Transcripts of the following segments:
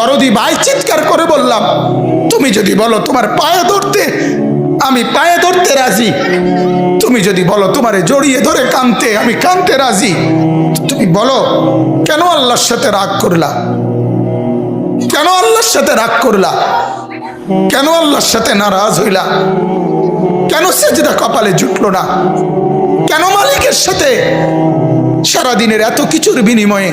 দরদি ভাই চিৎকার করে বললাম, তুমি যদি বলো তোমার পায়ে ধরতে, আমি পায়ে ধরতে রাজি। তুমি যদি বলো তোমারে জড়িয়ে ধরে কানতে, আমি কানতে রাজি। তুমি বলো, কেন আল্লাহর সাথে রাগ করলা? কেন আল্লাহর সাথে রাগ করলা? কেন আল্লাহর সাথে নারাজ হইলা? কেন সেজদা কপালে জুটলো না? কেন মালিকের সাথে সারাদিনের এত কিছুর বিনিময়ে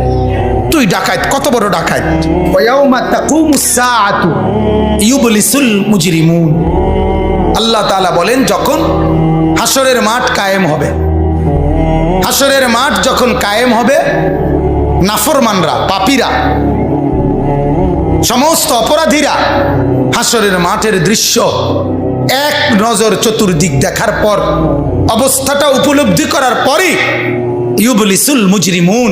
তুই ডাকাত কত বড় ডাকাত? ওয়াউমা তাকুমুস সাআতু। ইউবলিসুল মুজরিমুন। আল্লাহ তাআলা বলেন যখন হাসরের মাঠ কায়েম হবে হাসরের মাঠ যখন কায়েম হবে নাফরমানরা পাপীরা সমস্ত অপরাধীরা হাসরের মাঠের দৃশ্য এক নজর চতুর্দিক দেখার পর অবস্থাটা উপলব্ধি করার পরই ইউবলিসুল মুজরিমুন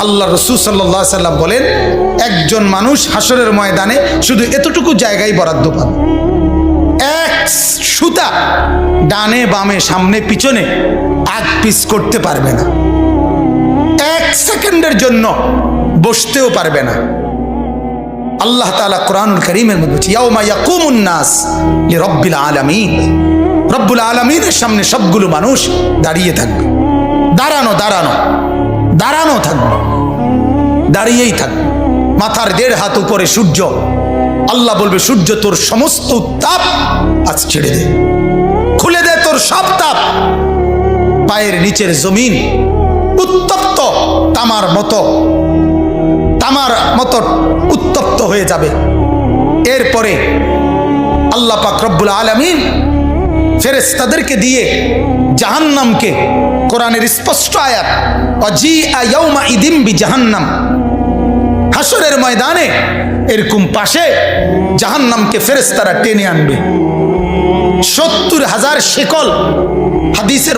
আল্লাহ রসুল সাল্লাহ সাল্লাম বলেন, একজন মানুষ হাসরের ময়দানে শুধু এতটুকু জায়গায় বরাদ্দ পাবে। এক সুতা ডানে বামে সামনে পিছনে আগ পিস করতে পারবে না। এক সেকেন্ডের জন্য বসতেও পারবে না। আল্লাহ তাআলা কোরআনুল করিমের মধ্যে বলছে, ইয়াউমা লিরাব্বিল আলামিন। রব্বুল আলামিনের সামনে সবগুলো মানুষ দাঁড়িয়ে থাকবে। দাঁড়ানো দাঁড়ানো। দাঁড়ানো থাকবে দাঁড়িয়েই থাকবে মাথার দেড় হাত উপরে সূর্য। আল্লাহ বলবে, সূর্য, তোর সমস্ত তাপ আজ ছেড়ে দে। খুলে দে তোর সব তাপ। পায়ের নিচের জমিন উত্তপ্ত, তামার মতো। তামার মতো উত্তপ্ত হয়ে যাবে। এরপরে আল্লাহ পাক রব্বুল আলমিন ফেরেস্তাদেরকে দিয়ে জাহান্নামকে কোরআনের স্পষ্ট আয়াত অজি আউমা ইদিম বি জাহান্নাম হাসরের ময়দানে এরকম পাশে জাহান্নামকে ফেরেস্তারা টেনে আনবে। সত্তর হাজার শেকল হাদিসের